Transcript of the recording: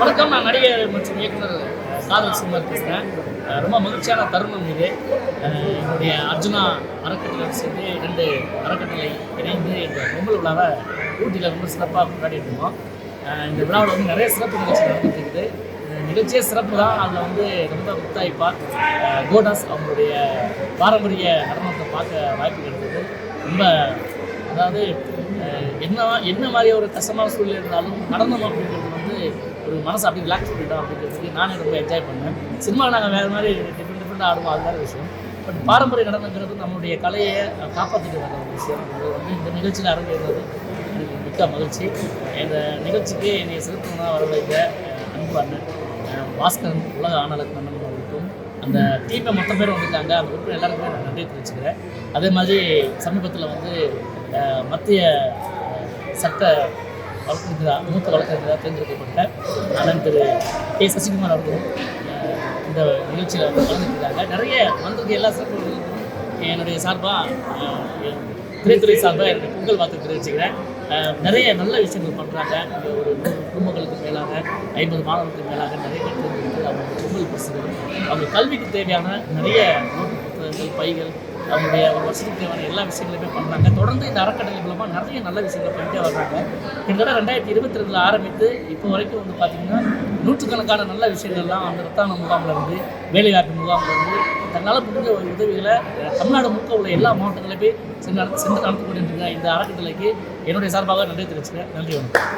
வணக்கம் நான் நடிகர் மற்றும் இயக்குனர் சாதல் சுமார் பேசுகிறேன் ரொம்ப மகிழ்ச்சியான தருணம் இது. என்னுடைய அர்ஜுனா அறக்கட்டளை சேர்ந்து ரெண்டு அறக்கட்டளை இணைந்து இந்த பொங்கல் விழாவை ஊட்டியில் ரொம்ப சிறப்பாக கொண்டாடிட்டு இருக்கோம். இந்த விழாவில் வந்து நிறைய சிறப்பு நிகழ்ச்சி நடந்துட்டு இருக்குது. நிகழ்ச்சியே சிறப்பு தான். அதில் வந்து ரொம்ப முத்தாய்ப்பாக கோடாஸ் அவங்களுடைய பாரம்பரிய நடனத்தை பார்க்க வாய்ப்பு கிடைத்தது. ரொம்ப அதாவது என்ன என்ன மாதிரி ஒரு கஷ்டமான சூழ்நிலை இருந்தாலும் நடனம் அப்படிங்கிறது ஒரு மனசு அப்படி ரிலாக்ஸ் பண்ணிட்டோம் அப்படிங்கிறதுக்கு நானே ரொம்ப என்ஜாய் பண்ணேன் சினிமா நாங்கள் வேறு மாதிரி டிஃப்ரெண்ட் டிஃப்ரெண்டாக ஆடுவோம் அது வேறு விஷயம். பட் பாரம்பரிய நடனங்கிறது நம்மளுடைய கலையை காப்பாற்றிட்டு வர ஒரு விஷயம். அது வந்து இந்த நிகழ்ச்சியில் அரங்கேறது எனக்கு மிக்க மகிழ்ச்சி. இந்த நிகழ்ச்சிக்கு என்னை சிறப்புனா வர அன்பு அண்ணன் பாஸ்கரன் உலக ஆணலக்கு அண்ணன் அவர்களுக்கும் அந்த டீமை மொத்த பேர் வந்திருக்காங்க அந்த உறுப்பினர் எல்லாருக்குமே நான் நன்றி தெரிவிச்சுக்கிறேன். அதே மாதிரி சமீபத்தில் வந்து மத்திய சட்ட வழக்கறிஞராக மூத்த வழக்கறிஞராக தேர்ந்தெடுக்கப்பட்ட அண்ணன் திரு கே சசிகுமார் அவர்களும் இந்த நிகழ்ச்சியில் வந்து கலந்துருக்காங்க நிறைய வந்திருக்க எல்லா சிறப்புகளுக்கும் என்னுடைய சார்பாக திரைத்துறை சார்பாக என்னுடைய பொங்கல் வாழ்த்து தெரிவிச்சுக்கிறேன். நிறைய நல்ல விஷயங்கள் பண்ணுறாங்க ஒரு குடும்பங்களுக்கு மேலாக ஐம்பது மாணவர்களுக்கு மேலாக நிறைய பேர் தேர்ந்தெடுத்து அவங்க பொங்கல் பரிசுகள் அவங்க கல்விக்கு தேவையான நிறைய நோட்டு புத்தகங்கள் பைகள் அவங்களுடைய ஒரு வருஷத்துக்கு தேவையான எல்லா விஷயங்களுமே பண்ணுறாங்க தொடர்ந்து இந்த அறக்கட்டளை மூலமாக நிறைய நல்ல விஷயங்கள் பண்ணிட்டே வர்றாங்க. கிட்டத்தட்ட ரெண்டாயிரத்தி இருபத்தி ரெண்டில் ஆரம்பித்து இப்போ வரைக்கும் வந்து பார்த்திங்கன்னா நூற்றுக்கணக்கான நல்ல விஷயங்கள்லாம் அந்த ரத்தான முகாமில் இருந்து வேலைவாய்ப்பு முகாமில் இருந்து தன்னால் முடிஞ்ச ஒரு உதவிகளை தமிழ்நாடு முழுக்க உள்ள எல்லா மாவட்டங்களையும் போய் சென்று நடத்தி சென்று நடத்தி கொண்டிருக்கிற இந்த அறக்கட்டளைக்கு என்னுடைய சார்பாக நன்றி தெரிவிச்சுக்கிறேன். நன்றி வணக்கம்.